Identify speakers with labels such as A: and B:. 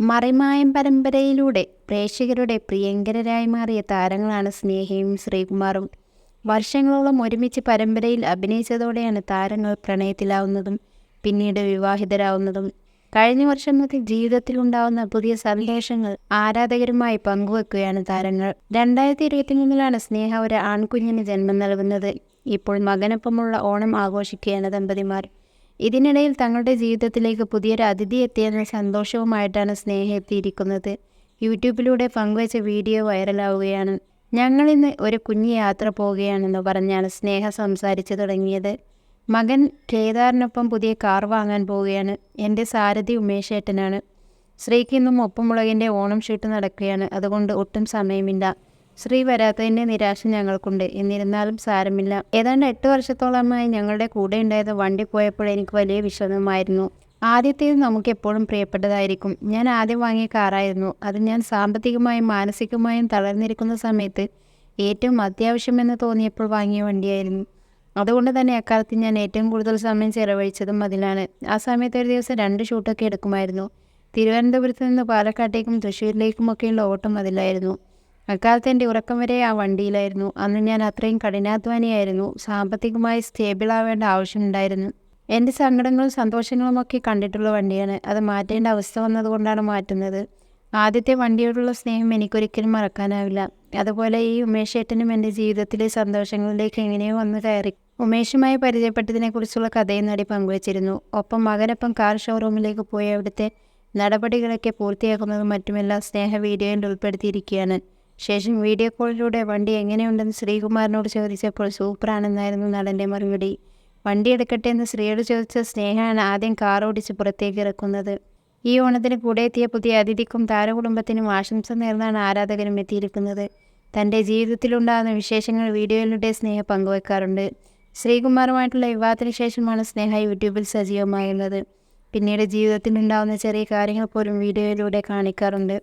A: മറിമായം പരമ്പരയിലൂടെ പ്രേക്ഷകരുടെ പ്രിയങ്കരരായി മാറിയ താരങ്ങളാണ് സ്നേഹയും ശ്രീകുമാറും. വർഷങ്ങളോളം ഒരുമിച്ച് പരമ്പരയിൽ അഭിനയിച്ചതോടെയാണ് താരങ്ങൾ പ്രണയത്തിലാവുന്നതും പിന്നീട് വിവാഹിതരാവുന്നതും. കഴിഞ്ഞ വർഷം മുതൽ ജീവിതത്തിലുണ്ടാവുന്ന പുതിയ സന്ദേശങ്ങൾ ആരാധകരുമായി പങ്കുവെക്കുകയാണ് താരങ്ങൾ. രണ്ടായിരത്തി ഇരുപത്തിമൂന്നിലാണ് സ്നേഹ ഒരു ആൺകുഞ്ഞിന് ജന്മം നൽകുന്നത്. ഇപ്പോൾ മകനൊപ്പമുള്ള ഓണം ആഘോഷിക്കുകയാണ് ദമ്പതിമാർ. ഇതിനിടയിൽ തങ്ങളുടെ ജീവിതത്തിലേക്ക് പുതിയൊരു അതിഥി എത്തിയെന്ന സന്തോഷവുമായിട്ടാണ് സ്നേഹ എത്തിയിരിക്കുന്നത് യൂട്യൂബിലൂടെ പങ്കുവച്ച വീഡിയോ വൈറലാവുകയാണ്. ഞങ്ങളിന്ന് ഒരു കുഞ്ഞു യാത്ര പോവുകയാണെന്ന് പറഞ്ഞാണ് സ്നേഹ സംസാരിച്ചു തുടങ്ങിയത്. മകൻ കേദാറിനൊപ്പം പുതിയ കാർ വാങ്ങാൻ പോവുകയാണ്. എന്റെ സാരഥി ഉമേഷേട്ടനാണ്. ശ്രീക്ക് ഇന്നും ഒപ്പമുളകിന്റെ ഓണം ഷൂട്ട് നടക്കുകയാണ്. അതുകൊണ്ട് ഒട്ടും സമയമില്ല. ശ്രീ വരാത്തതിന്റെ നിരാശ ഞങ്ങൾക്കുണ്ട്. എന്നിരുന്നാലും സാരമില്ല. ഏതാണ്ട് എട്ട് വർഷത്തോളമായി ഞങ്ങളുടെ കൂടെ ഉണ്ടായത് വണ്ടി പോയപ്പോൾ എനിക്ക് വലിയ വിഷമമായിരുന്നു. ആദ്യത്തേത് നമുക്ക് എപ്പോഴും പ്രിയപ്പെട്ടതായിരിക്കും. ഞാൻ ആദ്യം വാങ്ങിയ കാറായിരുന്നു. അത് ഞാൻ സാമ്പത്തികമായും മാനസികമായും തളർന്നിരിക്കുന്ന സമയത്ത് ഏറ്റവും അത്യാവശ്യമെന്ന് തോന്നിയപ്പോൾ വാങ്ങിയ വണ്ടിയായിരുന്നു. അതുകൊണ്ട് തന്നെ അക്കാലത്ത് ഞാൻ ഏറ്റവും കൂടുതൽ സമയം ചെലവഴിച്ചതും അതിലാണ്. ആ സമയത്ത് ഒരു ദിവസം രണ്ട് ഷൂട്ടൊക്കെ എടുക്കുമായിരുന്നു. തിരുവനന്തപുരത്ത് നിന്ന് പാലക്കാട്ടേക്കും തൃശ്ശൂരിലേക്കുമൊക്കെയുള്ള ഓട്ടം അതിലായിരുന്നു. അക്കാലത്ത് എന്റെ ഉറക്കം വരെ ആ വണ്ടിയിലായിരുന്നു. അന്ന് ഞാൻ അത്രയും കഠിനാധ്വാനിയായിരുന്നു. സാമ്പത്തികമായി സ്റ്റേബിൾ ആവേണ്ട ആവശ്യമുണ്ടായിരുന്നു എന്റെ സങ്കടങ്ങളും സന്തോഷങ്ങളും ഒക്കെ കണ്ടിട്ടുള്ള വണ്ടിയാണ്. അത് മാറ്റേണ്ട അവസ്ഥ വന്നതുകൊണ്ടാണ് മാറ്റുന്നത്. ആദ്യത്തെ വണ്ടിയോടുള്ള സ്നേഹം എനിക്കൊരിക്കലും മറക്കാനാവില്ല. അതുപോലെ ഈ ഉമേഷേട്ടനും എന്റെ ജീവിതത്തിലെ സന്തോഷങ്ങളിലേക്ക് എങ്ങനെയോ വന്ന് കയറി. ഉമേഷുമായി പരിചയപ്പെട്ടതിനെക്കുറിച്ചുള്ള കഥയും നടി പങ്കുവച്ചിരുന്നു. ഒപ്പം മകനൊപ്പം കാർ ഷോറൂമിലേക്ക് പോയി അവിടുത്തെ നടപടികളൊക്കെ പൂർത്തിയാക്കുന്നതും മറ്റുമെല്ലാം സ്നേഹ വീഡിയോയിൽ ഉൾപ്പെടുത്തിയിരിക്കുകയാണ്. ശേഷം വീഡിയോ കോളിലൂടെ വണ്ടി എങ്ങനെയുണ്ടെന്ന് ശ്രീകുമാറിനോട് ചോദിച്ചപ്പോൾ സൂപ്പറാണെന്നായിരുന്നു നടന്റെ മറുപടി. വണ്ടി എടുക്കട്ടെ എന്ന് ശ്രീയോട് ചോദിച്ച സ്നേഹമാണ് ആദ്യം കാർ ഓടിച്ച് പുറത്തേക്ക് ഇറക്കുന്നത്. ഈ ഓണത്തിന് കൂടെ എത്തിയ പുതിയ അതിഥിക്കും താരകുടുംബത്തിനും ആശംസ നേർന്നാണ് ആരാധകരും എത്തിയിരിക്കുന്നത്. തന്റെ ജീവിതത്തിലുണ്ടാകുന്ന വിശേഷങ്ങൾ വീഡിയോയിലൂടെ സ്നേഹ പങ്കുവെക്കാറുണ്ട്. ശ്രീകുമാറുമായിട്ടുള്ള വിവാഹത്തിന് ശേഷമാണ് സ്നേഹ യൂട്യൂബിൽ സജീവമായുള്ളത്. പിന്നീട് ജീവിതത്തിലുണ്ടാകുന്ന ചെറിയ കാര്യങ്ങൾ പോലും വീഡിയോയിലൂടെ കാണിക്കാറുണ്ട്.